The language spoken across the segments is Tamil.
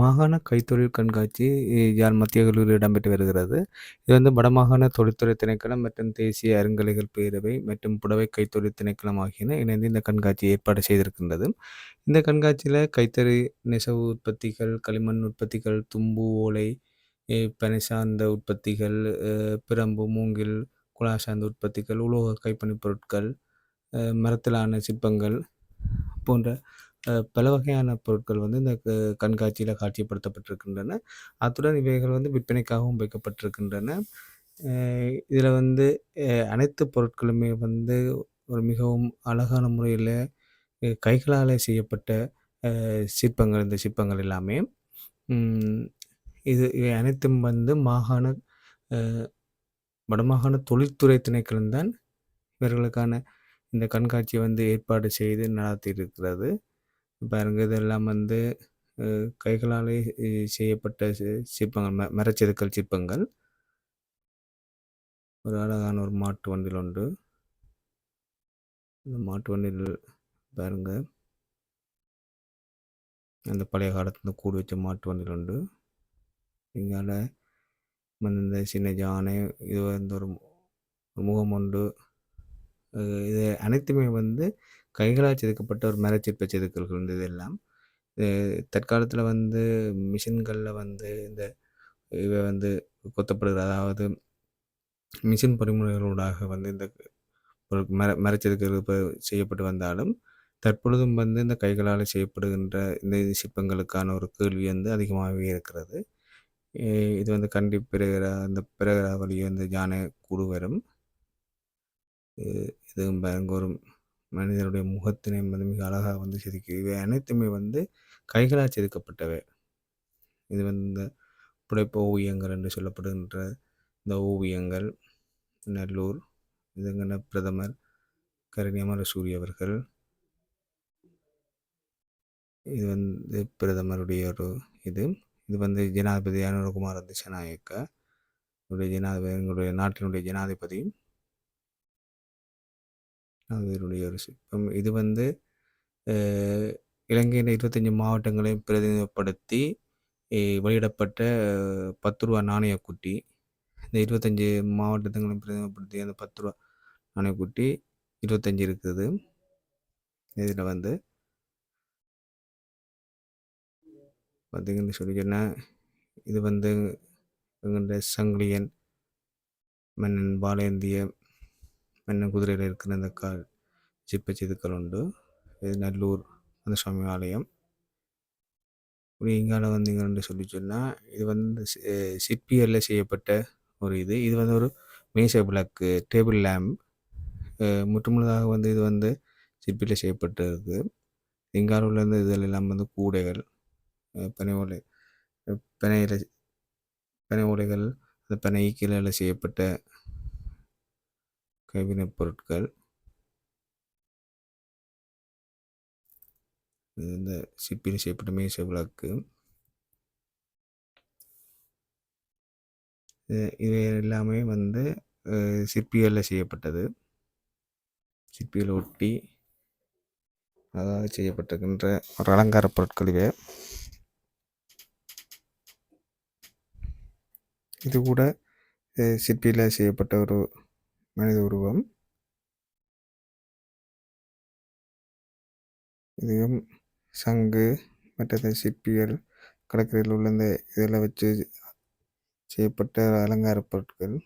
மாகாண கைத்தொழில் கண்காட்சி யாழ் மத்திய கல்லூரியில் இடம்பெற்று வருகிறது. இது வந்து வடமாகாண தொழில்துறை திணைக்களம் மற்றும் தேசிய அருங்கலைகள் பேரவை மற்றும் புடவை கைத்தொழில் திணைக்களம் ஆகியன இணைந்து இந்த கண்காட்சியை ஏற்பாடு செய்திருக்கின்றது. இந்த கண்காட்சியில் கைத்தறி நெசவு உற்பத்திகள், களிமண் உற்பத்திகள், தும்பு, ஓலை, பனை சார்ந்த உற்பத்திகள், பிரம்பு, மூங்கில், குழா சார்ந்த உற்பத்திகள், உலோக கைப்பணிப் பொருட்கள், மரத்திலான சிற்பங்கள் போன்ற பல வகையான பொருட்கள் வந்து இந்த க காட்சிப்படுத்தப்பட்டிருக்கின்றன. அத்துடன் இவைகள் வந்து விற்பனைக்காகவும் வைக்கப்பட்டிருக்கின்றன. இதில் வந்து அனைத்து பொருட்களுமே வந்து ஒரு மிகவும் அழகான முறையில் கைகளால் செய்யப்பட்ட சிற்பங்கள் இந்த சிற்பங்கள் எல்லாமே. இது இவை அனைத்தும் வந்து மாகாண வடமாகாண தொழில்துறை திணைக்களம் தான் இவர்களுக்கான இந்த கண்காட்சியை வந்து ஏற்பாடு செய்து நடத்தியிருக்கிறது. பாருங்க இதெல்லாம் வந்து கைகளாலே செய்யப்பட்ட சிற்பங்கள் ம மரச்செதுக்கல் சிற்பங்கள். ஒரு அழகான ஒரு மாட்டு வண்டியில் உண்டு இந்த மாட்டு வண்டியில் பாருங்க. அந்த பழைய காலத்துல கூடு வச்ச மாட்டு வண்டியில் உண்டு. இங்கால இந்த சின்ன ஜானை இது வந்து ஒரு முகம் உண்டு. இது அனைத்துமே வந்து கைகளால் செதுக்கப்பட்ட ஒரு மரச்சிற்ப செதுக்கல்கள் வந்து இதெல்லாம். தற்காலத்தில் வந்து மிஷின்களில் வந்து இந்த இவை வந்து கொத்தப்படுகிற அதாவது மிஷின் பொறிமுறைகளூடாக வந்து இந்த ஒரு மர மரச்செதுக்கல் செய்யப்பட்டு வந்தாலும், தற்பொழுதும் வந்து இந்த கைகளால் செய்யப்படுகின்ற இந்த சிற்பங்களுக்கான ஒரு கேள்வி வந்து அதிகமாகவே இருக்கிறது. இது வந்து கண்டி பெருகரா அந்த பிறகு வழியே இந்த யானை கூடு வரும். இது இதுவும் பாருங்க ஒரு மனிதனுடைய முகத்தினை வந்து மிக அழகாக வந்து செதுக்கி இவை அனைத்துமே வந்து கைகளால் செதுக்கப்பட்டவை. இது வந்து இந்த புடைப்பு ஓவியங்கள் என்று சொல்லப்படுகின்ற இந்த ஓவியங்கள். நல்லூர் இதுங்கன பிரதமர் கரணியமர சூரிய அவர்கள். இது வந்து பிரதமருடைய ஒரு இது. இது வந்து ஜனாதிபதி அனுரகுமார் வந்து நம்முடைய ஜனாதிபதி எங்களுடைய நாட்டினுடைய ஜனாதிபதி. அதனுடைய ஒரு சிற்பம். இது வந்து இலங்கையில் இலங்கையின் 25 மாவட்டங்களையும் பிரதிநிதிப்படுத்தி வெளியிடப்பட்ட வெளியிடப்பட்ட ரூபா 10 நாணயக்குட்டி. இந்த இருபத்தஞ்சி மாவட்டங்களையும் பிரதிநிதிப்படுத்தி அந்த பத்து ரூபா நாணயக்குட்டி 25 இருக்குது. இதில் வந்து பார்த்திங்கன்னு சொல்லி இது வந்து எங்களுடைய சங்கிலியன் மன்னன் பாலேந்திய மன்னன் குதிரையில் இருக்கிற இந்த கா சிற்ப செதுக்கல் உண்டு. இது நல்லூர் அந்த சுவாமி ஆலயம். இங்கால வந்தீங்கன்னு சொல்லி சொன்னால் இது வந்து சிற்பியரில் செய்யப்பட்ட ஒரு இது. இது வந்து ஒரு மேசை விளக்கு, டேபிள் லேம்ப். முற்றுமுழுதாக வந்து இது வந்து சிற்பியில் செய்யப்பட்டிருக்கு. இங்கால உள்ள இந்த இதில் எல்லாம் வந்து கூடைகள், பனை ஓலை பனையில் பனை ஓலைகள், அந்த பனை கீழே செய்யப்பட்ட கைவினைப் பொருட்கள். இது இந்த சிப்பின் செய்யப்பட்ட மேசை விளக்கு. இது எல்லாமே வந்து சிற்பிகளில் செய்யப்பட்டது. சிற்பிகளை ஒட்டி அதாவது செய்யப்பட்டிருக்கின்ற ஒரு அலங்கார பொருட்கள் இவை. இது கூட சிற்பியில் செய்யப்பட்ட ஒரு மனித உருவம். இதுவும் சங்கு மற்ற சிற்பிகள் கடற்கரையில் உள்ள இந்த இதெல்லாம் வச்சு செய்யப்பட்ட அலங்கார பொருட்கள்.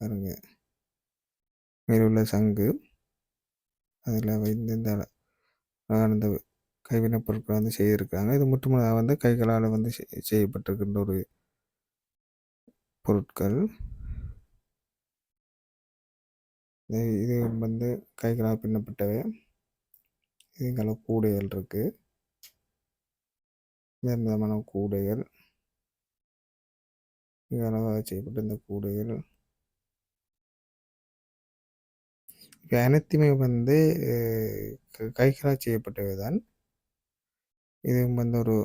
பாருங்க. மேல உள்ள சங்கு. அதில் வந்து இந்த அந்த கைவினைப் பொருட்கள் வந்து செய்திருக்காங்க. இது முற்றுமுழுதாக வந்து கைகளால் வந்து செய்யப்பட்டிருக்கின்ற ஒரு பொருட்கள். இது இது வந்து கைகளால் பின்னப்பட்டவை. இங்கால கூடைகள் இருக்குது விதம் விதமான கூடைகள். மிக அழகாக செய்யப்பட்ட இந்த கூடைகள். இப்போ அனைத்துமே வந்து க கைகளால் செய்யப்பட்டவை தான். இது வந்து ஒரு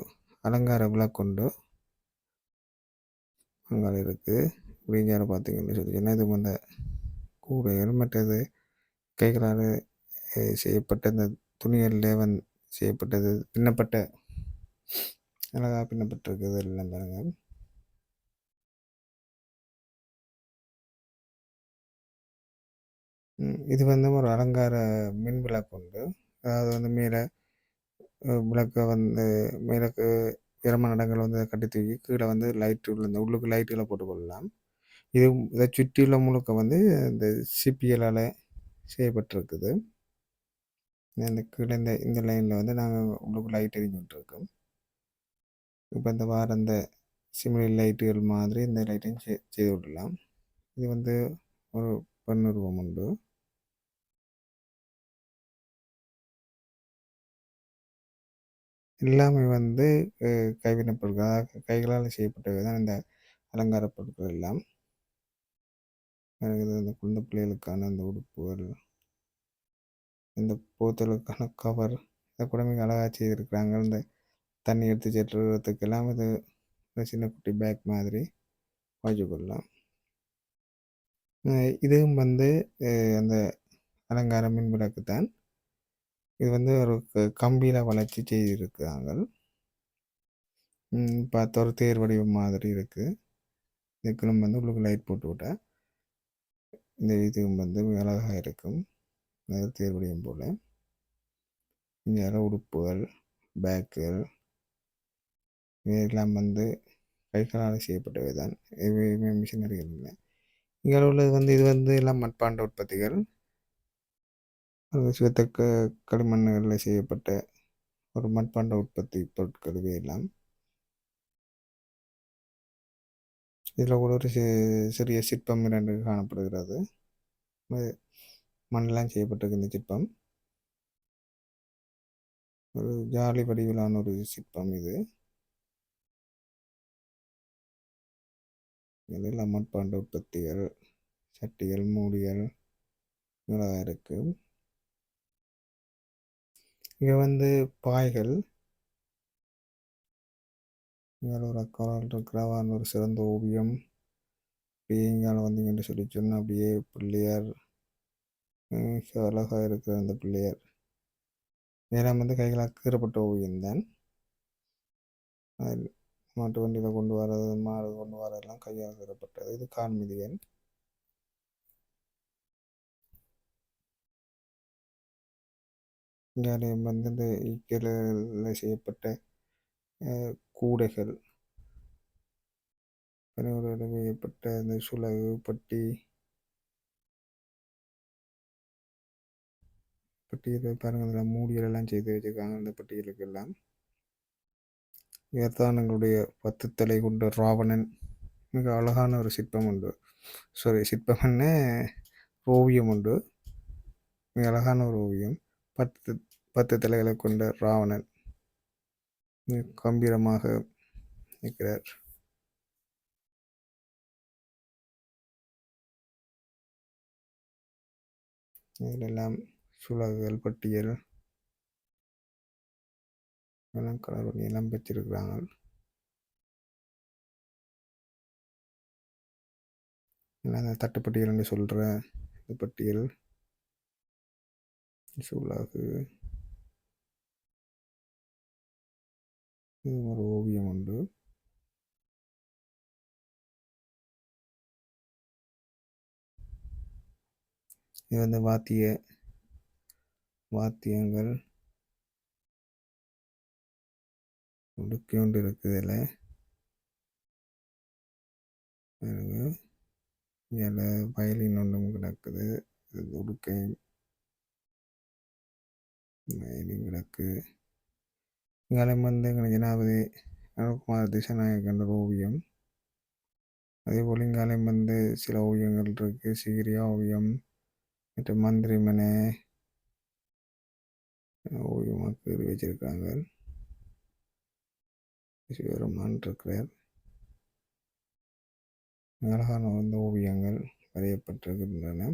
அலங்கார கொண்டு அங்கால இருக்குது இப்படி பார்த்தீங்கன்னு சொல்லி சொன்னா, இது வந்து கூடைகள் மற்றது கைகளால் செய்யப்பட்ட இந்த துணிகள்லே வந்து செய்யப்பட்டது பின்னப்பட்ட அழகாக பின்னப்பட்டிருக்குது எல்லாம் பாருங்கள் இது வந்து ஒரு அலங்கார மின் விளக்கு உண்டு. அதாவது வந்து மேலே விளக்கை வந்து மேலக்கு உயரமான இடங்கள் வந்து கட்டி தூக்கி கீழே வந்து லைட்டு இந்த உள்ளுக்கு லைட்டுகளை போட்டுக்கொள்ளலாம். இது இதை சுற்றியுள்ள முழுக்க வந்து இந்த சிபிஎலால் செய்யப்பட்டிருக்குது. இந்த கீழே இந்த இந்த லைனில் வந்து நாங்கள் உங்களுக்கு லைட் எரிஞ்சு விட்டுருக்கோம். இப்போ இந்த வார இந்த சிமிலர் லைட்டுகள் மாதிரி இந்த லைட்டையும் செ செய்து விடலாம். இது வந்து ஒரு பெண்ணுருவம் உண்டு. எல்லாமே வந்து அஹ், கைவினைப் பொருட்கள் கைகளால் செய்யப்பட்டவை தான் இந்த அலங்கார பொருட்கள் எல்லாம். அந்த இந்த குழந்தை பிள்ளைகளுக்கான அந்த உடுப்புகள் இந்த போத்தலுக்கான கவர் இதை கூட மிக அழகாக செய்திருக்கிறாங்க. இந்த தண்ணி எடுத்து செட்டுறதுக்கெல்லாம் இது ஒரு சின்ன குட்டி பேக் மாதிரி வச்சுக்கொள்ளலாம் இதுவும் வந்து அந்த அலங்கார மின் விளக்கு தான் இது வந்து ஒரு க- வளர்ச்சி செய்திருக்கிறாங்க. ம், பார்த்த ஒரு தேர் வடிவம் மாதிரி இருக்குது இதுக்குள்ளும் வந்து உங்களுக்கு லைட் போட்டு விட்டேன் இந்த இதுவும் வந்து அழகாக இருக்கும். அது போல் வடிவம் போல. இங்கே உடுப்புகள் பேக்குகள் இவையெல்லாம் வந்து கைகளால் செய்யப்பட்டவை தான் எவையுமே மிஷினரிகள் இல்லை. இங்கே உள்ளது வந்து இது வந்து எல்லாம் மட்பாண்ட உற்பத்திகள். அது சுத்தக்க களிமண்களில் செய்யப்பட்ட ஒரு மட்பாண்ட உற்பத்தி பொருட்கள் இவையெல்லாம். இதில் கூட ஒரு சிறிய சிற்பம் இரண்டு காணப்படுகிறது. அது மண்ணெல்லாம் செய்யப்பட்டிருக்கு இந்த சிற்பம். ஒரு ஜாலி வடிவிலான ஒரு சிற்பம் இது. இதெல்லாம் மட்பாண்ட உற்பத்திகள் சட்டிகள் மூடிகள் இதெல்லாம் இருக்கு. இங்கே வந்து பாய்கள் இங்கே ஒரு அக்கால் இருக்கிறவான் ஒரு சிறந்த ஓவியம். அப்படியே வந்தீங்க என்று சொல்லி சொன்னால் அப்படியே பிள்ளையார். மிக அழகாக இருக்கிற அந்த பிள்ளையார். நேரம் வந்து கைகளால் கீறப்பட்ட ஓவியம் தான். மாட்டு வண்டியில் கொண்டு வரது மாடு கொண்டு வரதெல்லாம் கையால் கீறப்பட்டது. இது கான்மிதியன். இங்கே வந்து இந்த ஈக்கியில் செய்யப்பட்ட கூடைகள். ஒரு ஏற்பட்ட இந்த சுலகு பட்டி பட்டியல் பாருங்கள் அதில் மூடிகளெல்லாம் செய்து வச்சுருக்காங்க இந்த பட்டியலுக்கு எல்லாம். இதைத்தான் எங்களுடைய பத்து தலை கொண்ட ராவணன். மிக அழகான ஒரு சிற்பம் உண்டு. சாரி சிற்பம் என்ன? ஓவியம் உண்டு. மிக அழகான ஒரு ஓவியம். பத்து பத்து தலைகளை கொண்ட ராவணன். கம்பீரமாக நிற்கிறார். இதிலெல்லாம் சுலகுகள் பட்டியல். எல்லாம் கலர் பண்ணி எல்லாம் வச்சிருக்கிறாங்க. எல்லாம் அந்த சொல்கிற இது பட்டியல். சுலகு இது ஒரு ஓவியம் உண்டு. இது வந்து வாத்திய வாத்தியங்கள். உடுக்கி கொண்டு இருக்குது இதில் இதில் வயலின் ஒன்றும் கிடக்குது. இது உடுக்கை வயலின் கிடக்கு. இங்காலம் வந்து எங்கள் ஜனாபதி அனுகுமார் திசநாயகன் என்ற ஓவியம் அதே போல் வந்து சில ஓவியங்கள் இருக்குது சிகிரியா ஓவியம் மற்றும் மந்திரி மனை ஓவியமாக கீறி வச்சிருக்காங்க சிவபெருமான் இருக்கிறார் அழகான வந்து ஓவியங்கள் வரையப்பட்டிருக்கின்றன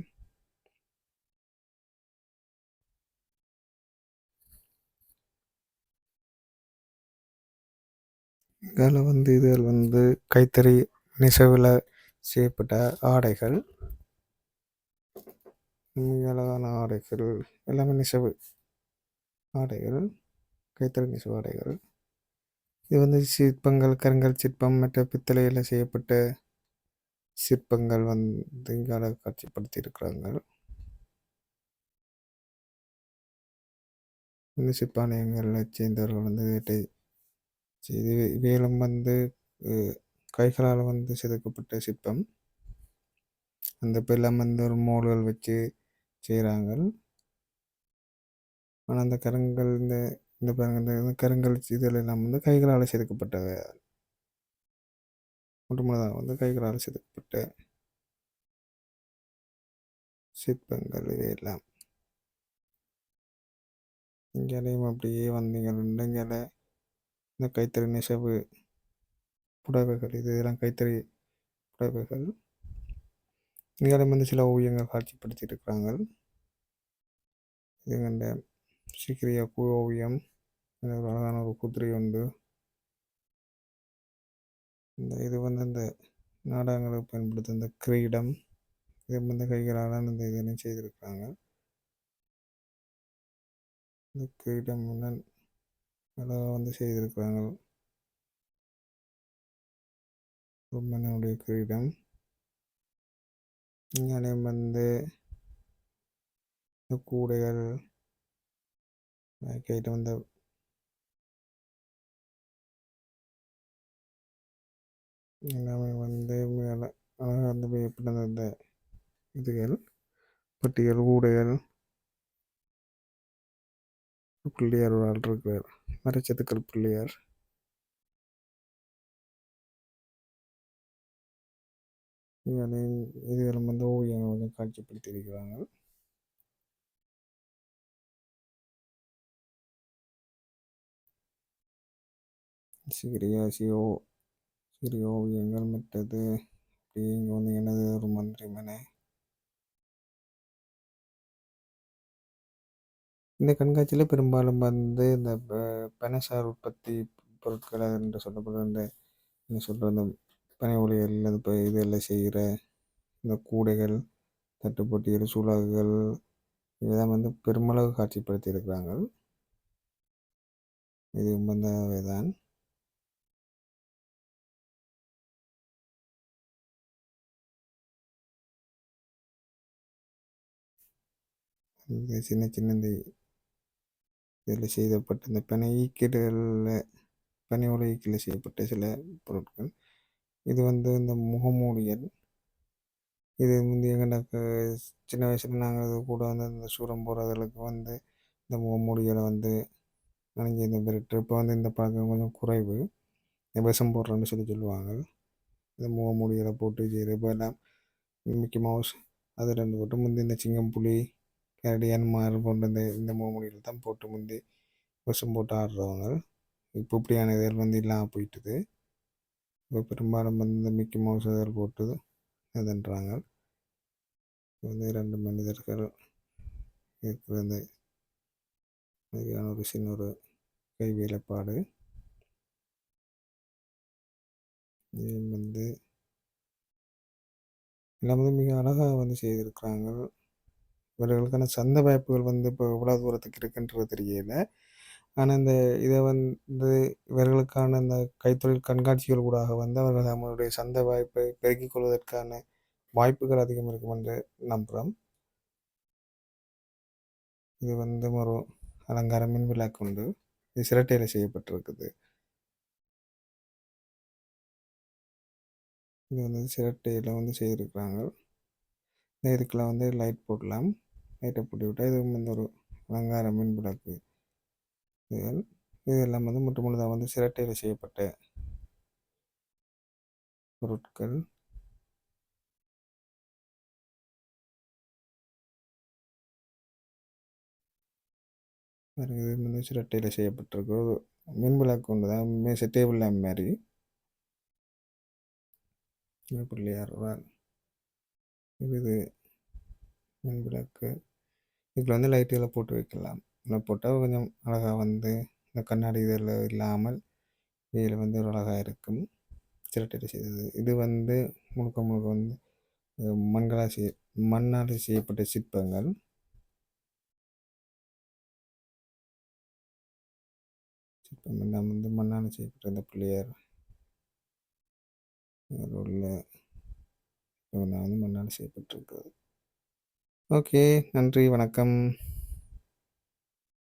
இதில் வந்து இதில் வந்து கைத்தறி நெசவில் செய்யப்பட்ட ஆடைகள் அழகான ஆடைகள் எல்லாமே நெசவு ஆடைகள் கைத்தறி நெசவு ஆடைகள் இது வந்து சிற்பங்கள், கருங்கல் சிற்பம் மற்ற பித்தளையில் செய்யப்பட்ட சிற்பங்கள் வந்து இங்கால காட்சிப்படுத்தியிருக்கிறாங்க. இந்த சிற்பாலயங்களைச் சேர்ந்தவர்கள் வந்து வேட்டை செய்து வேலும் வந்து கைகளால் வந்து செதுக்கப்பட்ட சிற்பம். அந்த பெல்லாம் வந்து ஒரு மோடுகள் வச்சு செய்கிறாங்க ஆனால் அந்த கருங்கல் இந்த இந்த பாருங்க இந்த கருங்கல் இதுகள் எல்லாம் வந்து கைகளால் செதுக்கப்பட்டவை. ஒட்டுமொத்தமாக வந்து கைகளால் செதுக்கப்பட்ட சிற்பங்கள் இவையெல்லாம். இங்கேயும் அப்படியே வந்தீங்கன்னா இங்கே இந்த கைத்தறி நெசவு புடவைகள் இது இதெல்லாம் கைத்தறி புடவைகள். இங்கே வந்து சில ஓவியங்கள் காட்சிப்படுத்தியிருக்கிறாங்க. இது கண்ட சிக்கிரியா கூ ஓவியம். ஒரு அழகான ஒரு குதிரை உண்டு. இந்த இது வந்து இந்த நாடகங்களுக்கு பயன்படுத்தும் இந்த கிரீடம். இது வந்து கைகளால் இந்த இதெல்லாம் செய்திருக்கிறாங்க. இந்த கிரீடம் வந்து அழகாக வந்து செய்திருக்கிறாங்க. ஒரு கிரீடம். இங்காலையும் வந்து இந்த கூடைகள் கேட்டு வந்த எல்லாமே வந்து அழகாக வந்து எப்படி அந்த இதுகள் பட்டிகள் கூடைகள். பிள்ளையார் ஒரு ஆள் இருக்கிறார். மறைச்சதுக்கள் பிள்ளையார். இது இதுகளும் வந்து ஓவியங்கள் வந்து காட்சிப்படுத்தியிருக்கிறாங்க. சிறிய சிஓ சிறிய ஓவியங்கள் மற்றது அப்படியே இங்கே வந்து இது ஒரு மந்திரிமனை. இந்த கண்காட்சியில் பெரும்பாலும் வந்து இந்த பனைசார் உற்பத்தி பொருட்கள் என்று சொல்லப்படுற இந்த என்ன சொல்கிற இந்த பனை ஓலைகள் அது இப்போ இதெல்லாம் செய்கிற இந்த கூடைகள், தட்டுப்பொட்டிகள், சூழாகுகள் இதெல்லாம் வந்து பெருமளவு காட்சிப்படுத்தியிருக்கிறாங்க. இருக்கிறாங்க இது அவைதான். தான் சின்ன சின்ன இந்த இதில் செய்தப்பட்ட இந்த பனை ஈக்கீடுகளில் பனை உலகில் செய்யப்பட்ட சில பொருட்கள். இது வந்து இந்த முகமூடிகள். இது வந்து எங்கனாக்க சின்ன வயசில் நாங்கள் இது கூட வந்து இந்த சூரம் போகிறதுக்கு வந்து இந்த முகமூடிகளை வந்து அணிஞ்சு இந்த பெருட்டு இப்போ வந்து இந்த பழக்கம் கொஞ்சம் குறைவு. இந்த விஷம் போடுறோன்னு சொல்லி சொல்லுவாங்க. இந்த முகமூடிகளை போட்டு செய்கிற இப்போ எல்லாம் மிக்கி மவுஸ் அது ரெண்டு போட்டு முந்தி இந்த சிங்கம், புலி, கரடி, மாறு போன்ற இந்த இந்த முகமூடிகள் தான் போட்டு முந்தி விஷம் போட்டு ஆடுறவங்க. இப்போ இப்படியான இதழ் வந்து இல்லாமல் போயிட்டுது. இப்போ பெரும்பாலும் வந்து இந்த மிக்கி மவுஸ் இதழ் போட்டு இதுன்றாங்க. வந்து ரெண்டு மனிதர்கள் இருக்கிறது மாதிரியான ஒரு சின்ன ஒரு கை வேலைப்பாடு. வந்து எல்லாம் வந்து மிக அழகாக வந்து செய்திருக்கிறாங்க. இவர்களுக்கான சந்தை வாய்ப்புகள் வந்து இப்போ எவ்வளோ தூரத்துக்கு இருக்குன்றது தெரியல. ஆனால் இந்த இதை வந்து இவர்களுக்கான இந்த கைத்தொழில் கண்காட்சிகள் கூட வந்து அவர்கள் நம்மளுடைய சந்தை வாய்ப்பை பெருக்கிக் கொள்வதற்கான வாய்ப்புகள் அதிகம் இருக்கும் என்று நம்புகிறோம் இது வந்து ஒரு அலங்கார மின் விழா கொண்டு இது சிரட்டையில் செய்யப்பட்டிருக்குது. இது வந்து சிரட்டையில் வந்து செய்திருக்கிறாங்க. இந்த இதுக்கெல்லாம் வந்து லைட் போடலாம். லைட்ட போட்டு இதுவும் வந்து ஒரு அலங்கார மின் விளக்கு. இதுகள் இதெல்லாம் வந்து முற்று முழுதாக வந்து சிரட்டையில் செய்யப்பட்ட பொருட்கள். இது வந்து சிரட்டையில் செய்யப்பட்டிருக்கு. ஒரு மின் விளக்கு ஒன்று தான் மேச டேபிள் லேம்ப் மாதிரி பிள்ளையார் இது மின் விளக்கு. இதுக்குள்ள வந்து லைட்டுகள போட்டு வைக்கலாம். இதில் போட்டால் கொஞ்சம் அழகாக வந்து இந்த கண்ணாடி இதில் இல்லாமல் இதில் வந்து ஒரு அழகாக இருக்கும். சிரட்டை செய்தது. இது வந்து முழுக்க முழுக்க வந்து மண்களால் செய்ய மண்ணால் செய்யப்பட்ட சிற்பங்கள். சிற்பமெல்லாம் வந்து மண்ணால் செய்யப்பட்ட இந்த பிள்ளையார் உள்ள வந்து மண்ணால் செய்யப்பட்டிருக்கிறது ஓகே நன்றி வணக்கம்.